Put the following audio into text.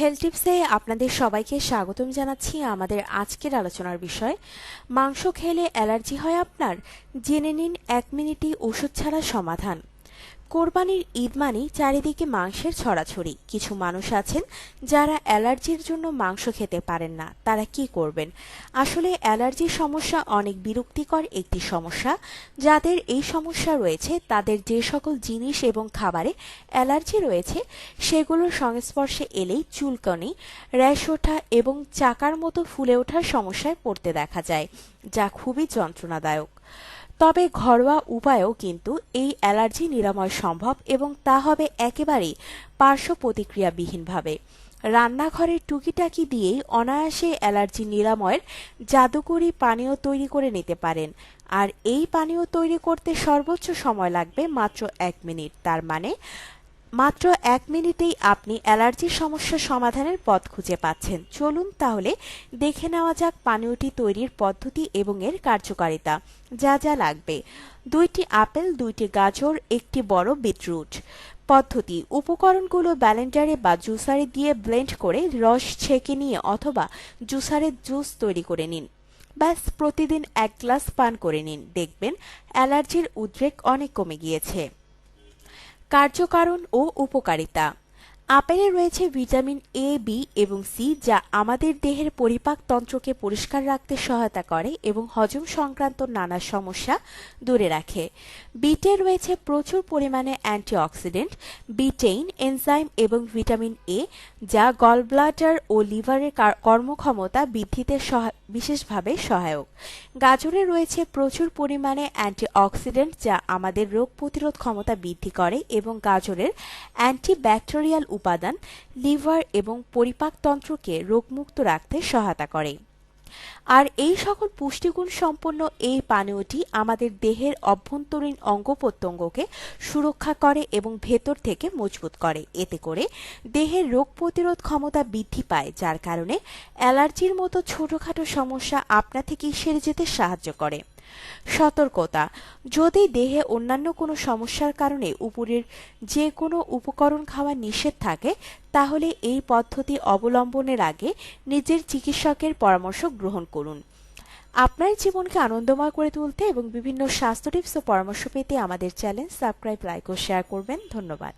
Health টিপসে আপনাদের সবাইকে স্বাগতম জানাচ্ছি আমাদের আজকের আলোচনার বিষয়। মাংস খেলে অ্যালার্জি হয় আপনার? জেনে নিন এক মিনিটই ওষুধ ছাড়া সমাধান। কোরবানির ঈদ মানেই চারিদিকে মাংসের ছড়াছড়ি। কিছু মানুষ আছেন যারা অ্যালার্জির জন্য মাংস খেতে পারেন না। তারা কি করবেন? আসলে অ্যালার্জির সমস্যা অনেক বিরক্তিকর একটি সমস্যা। যাদের এই সমস্যা রয়েছে, তাদের যে সকল জিনিস এবং খাবারে অ্যালার্জি রয়েছে, সেগুলোর সংস্পর্শে এলেই চুলকনি, র্যাশ ওঠা এবং চাকার মতো ফুলে ওঠার সমস্যায় পড়তে দেখা যায়, যা খুবই যন্ত্রণাদায়ক। তবে ঘরোয়া উপায়েও কিন্তু এই অ্যালার্জি নিরাময় সম্ভব এবং তা হবে একেবারেই পার্শ্ব প্রতিক্রিয়াবিহীনভাবে। রান্নাঘরের টুকিটাকি দিয়েই অনায়াসে অ্যালার্জি নিরাময়ের জাদুকরি পানীয় তৈরি করে নিতে পারেন। আর এই পানীয় তৈরি করতে সর্বোচ্চ সময় লাগবে মাত্র এক মিনিট। তার মানে মাত্র এক মিনিটেই আপনি অ্যালার্জির সমস্যা সমাধানের পথ খুঁজে পাচ্ছেন। চলুন তাহলে দেখে নেওয়া যাক পানীয়টি তৈরির পদ্ধতি এবং এর কার্যকারিতা। যা যা লাগবে। দুইটি আপেল, দুইটি গাজর, একটি বড় বিটরুট। পদ্ধতি, উপকরণগুলো ব্যালেন্ডারে বা জুসারে দিয়ে ব্লেন্ড করে রস ছেঁকে নিয়ে অথবা জুসারের জুস তৈরি করে নিন। ব্যাস, প্রতিদিন এক গ্লাস পান করে নিন। দেখবেন অ্যালার্জির উদ্রেক অনেক কমে গিয়েছে। কার্যকারণ ও উপকারিতা। আপেলে রয়েছে ভিটামিন এ বি এবং সি যা আমাদের দেহের পরিপাক তন্ত্রকে পরিষ্কার রাখতে সহায়তা করে এবং হজম সংক্রান্ত নানা সমস্যা দূরে রাখে। বিটে রয়েছে প্রচুর পরিমাণে অ্যান্টিঅক্সিডেন্ট বিটেইন এনজাইম এবং ভিটামিন এ যা গলব্লাডার ও লিভারের কর্মক্ষমতা বৃদ্ধিতে বিশেষভাবে সহায়ক। গাজরে রয়েছে প্রচুর পরিমাণে অ্যান্টিঅক্সিডেন্ট, যা আমাদের রোগ প্রতিরোধ ক্ষমতা বৃদ্ধি করে এবং গাজরের অ্যান্টিব্যাকটেরিয়াল উপাদান লিভার এবং পরিপাকতন্ত্রকে রোগমুক্ত রাখতে সহায়তা করে। আর এই সকল পুষ্টিগুণ সম্পন্ন এই পানীয়টি আমাদের দেহের অভ্যন্তরীণ অঙ্গ প্রত্যঙ্গকে সুরক্ষা করে এবং ভেতর থেকে মজবুত করে। এতে করে দেহের রোগ প্রতিরোধ ক্ষমতা বৃদ্ধি পায়, যার কারণে অ্যালার্জির মতো ছোটখাটো সমস্যা আপনা থেকেই সেরে যেতে সাহায্য করে। সতর্কতা। যদি দেহে অন্যান্য কোনো সমস্যার কারণে উপরের যে কোনো উপকরণ খাওয়া নিষেধ থাকে, তাহলে এই পদ্ধতি অবলম্বনের আগে নিজের চিকিৎসকের পরামর্শ গ্রহণ করুন। আপনার জীবনকে আনন্দময় করে তুলতে এবং বিভিন্ন স্বাস্থ্য টিপস ও পরামর্শ পেতে আমাদের চ্যানেল সাবস্ক্রাইব, লাইক ও শেয়ার করবেন। ধন্যবাদ।